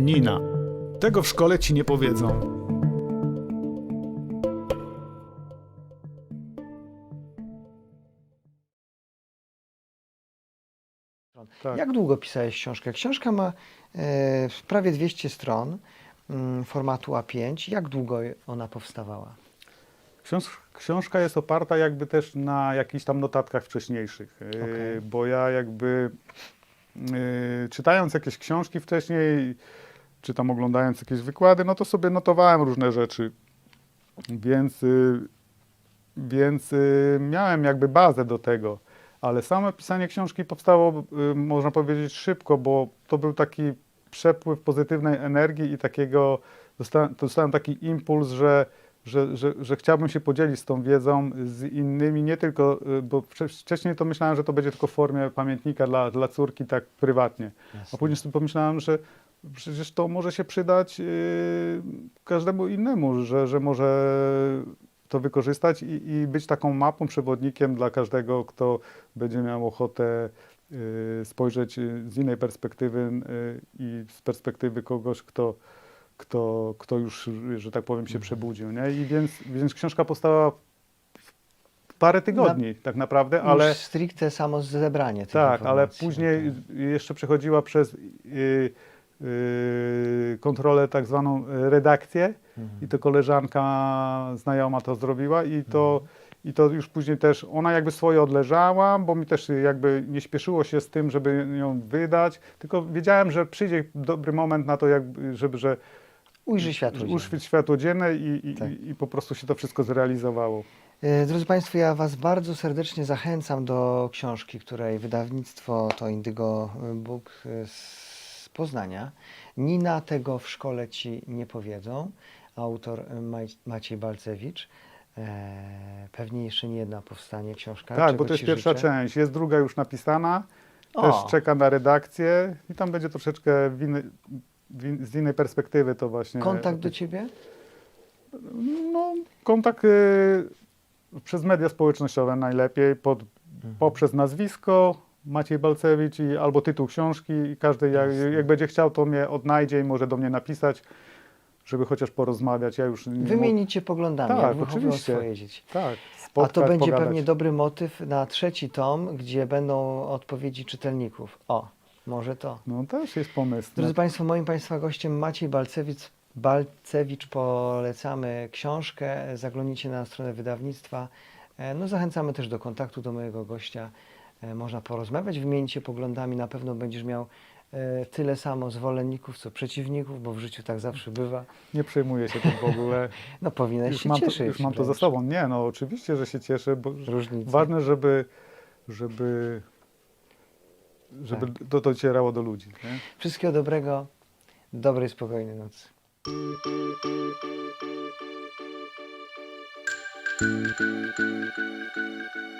Nina. Tego w szkole ci nie powiedzą. Tak. Jak długo pisałeś książkę? Książka ma e, prawie 200 stron mm, formatu A5. Jak długo ona powstawała? Książ, książka jest oparta jakby też na jakichś tam notatkach wcześniejszych, yy, Okej. bo ja jakby yy, czytając jakieś książki wcześniej, czy tam oglądając jakieś wykłady, no to sobie notowałem różne rzeczy, więc, yy, więc yy, miałem jakby bazę do tego, ale same pisanie książki powstało, yy, można powiedzieć, szybko, bo to był taki przepływ pozytywnej energii i takiego, dostałem, dostałem taki impuls, że że, że, że chciałbym się podzielić z tą wiedzą z innymi, nie tylko, y, bo wcze- wcześniej to myślałem, że to będzie tylko w formie pamiętnika dla, dla córki, tak prywatnie. A później sobie pomyślałem, że przecież to może się przydać y, każdemu innemu, że, że może to wykorzystać i, i być taką mapą, przewodnikiem dla każdego, kto będzie miał ochotę y, spojrzeć y, z innej perspektywy y, i z perspektywy kogoś, kto, kto, kto już, że tak powiem, się Mhm. przebudził. Nie? I więc, więc książka powstała parę tygodni tak naprawdę, ale stricte samo zebranie tych tak, ale później jeszcze przechodziła przez y, y, kontrolę tak zwaną y, redakcję Mhm. i to koleżanka znajoma to zrobiła i to, i to już później też, ona jakby swoje odleżała, bo mi też jakby nie śpieszyło się z tym, żeby ją wydać, tylko wiedziałem, że przyjdzie dobry moment na to, jakby, żeby, że Ujrzy światło. dzienne. uświeć światło dzienne i, i, Tak. i, po prostu się to wszystko zrealizowało. E, Drodzy Państwo, ja Was bardzo serdecznie zachęcam do książki, której wydawnictwo to Indygo Book e, Poznania. Nina tego w szkole Ci nie powiedzą. Autor e, Maj- Maciej Balcewicz. E, pewnie jeszcze nie jedna powstanie książka. Tak, czego bo to jest ci pierwsza życzę. część. Jest druga już napisana. O. Też czeka na redakcję i tam będzie troszeczkę w innej, w in, z innej perspektywy to właśnie. Kontakt do Ciebie? No, kontakt y, przez media społecznościowe najlepiej, pod, Mhm. poprzez nazwisko Maciej Balcewicz i albo tytuł książki i każdy jak, jak będzie chciał, to mnie odnajdzie i może do mnie napisać, żeby chociaż porozmawiać. Ja już nie Wymienić się poglądami, Tak, jak wychowują oczywiście. tak, A spotkać, to będzie pogadać. pewnie dobry motyw na trzeci tom, gdzie będą odpowiedzi czytelników. O, może to. No też jest pomysł. Drodzy Państwo, moim Państwa gościem Maciej Balcewicz. Balcewicz polecamy książkę, zaglądnijcie na stronę wydawnictwa. E, No, zachęcamy też do kontaktu do mojego gościa. E, można porozmawiać, wymienić się poglądami, na pewno będziesz miał e, tyle samo zwolenników, co przeciwników, bo w życiu tak zawsze bywa. Nie przejmuję się tym w ogóle. no powinieneś już się mam cieszyć. To, już mam to za sobą. Nie, no oczywiście, że się cieszę, bo Różnice. ważne, żeby, żeby, żeby tak. to docierało do ludzi. Nie? Wszystkiego dobrego, dobrej, spokojnej nocy. Thank you.